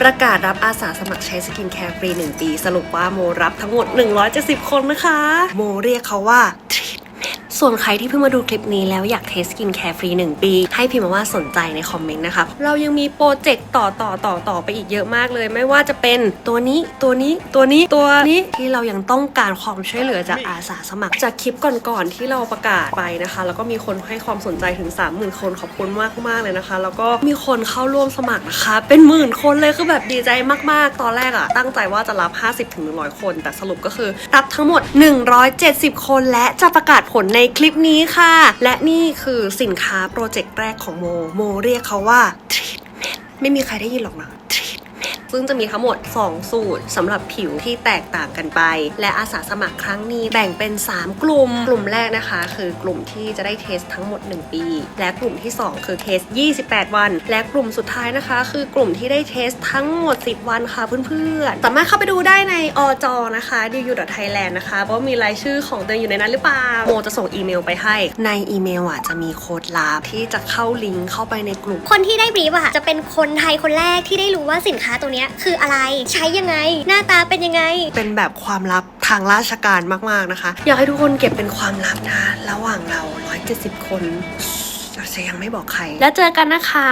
ประกาศรับอาสาสมัครใช้สกินแคร์ฟรี 1 ปี สรุปว่าโมรับทั้งหมด 170 คนนะคะ โมเรียกเขาว่า ส่วนใครที่เพิ่งมาดูคลิปนี้แล้วอยากเทสกินแคร์ฟรี1ปี ให้พิมพ์มาว่าสนใจในคอมเมนต์นะคะ เรายังมีโปรเจกต์ต่อต่อต่อต่อไปอีกเยอะมากเลย ไม่ว่าจะเป็นตัวนี้ตัวนี้ตัวนี้ตัวนี้ที่เรายังต้องการความช่วยเหลือจากอาสาสมัคร จากคลิปก่อนๆที่เราประกาศไปนะคะ แล้วก็มีคนให้ความสนใจถึง 30,000 คนขอบคุณมากมากเลยนะคะ แล้วก็มีคนเข้าร่วมสมัครนะคะ เป็นหมื่นคนเลยคือแบบดีใจมากๆ ตอนแรกอะตั้งใจว่าจะรับ 50-100 คน แต่สรุปก็คือรับทั้งหมด 170 คนและจะประกาศผลในคลิปนี้ค่ะ และนี่คือสินค้าโปรเจกต์แรกของโม โมเรียกเขาว่า treatment ไม่มีใครได้ยินหรอกนะ ซึ่งจะมีทั้งหมด 2 สูตรสำหรับผิวที่แตกต่างกันไป และอาสาสมัครครั้งนี้แบ่งเป็น 3 กลุ่ม กลุ่มแรกนะคะ คือกลุ่มที่จะได้เทสทั้งหมด 1 ปี และกลุ่มที่ 2 คือเทส 28 วัน และกลุ่มสุดท้ายนะคะ คือกลุ่มที่ได้เทสทั้งหมด 10 วันค่ะเพื่อนๆ สามารถเข้าไปดูได้ในอจนะคะ d u t h a i l a n d นะคะว่ามีรายชื่อของตัวองอยู่ในนั้นหรือเปล่าโมจะส่งอีเมลไปให้ ในอีเมลอะจะมีโค้ดลับที่จะเข้าลิงก์เข้าไปในกลุ่ม คนที่ได้บรีฟอะจะเป็นคนไทยคนแรกที่ได้รู้ว่าสินค้าตัวเนี้ยคืออะไร ใช้ยังไง หน้าตาเป็นยังไง เป็นแบบความลับทางราชการมากๆนะคะ อยากให้ทุกคนเก็บเป็นความลับนะ ระหว่างเรา 170 คนเราจะยังไม่บอกใคร แล้วเจอกันนะคะ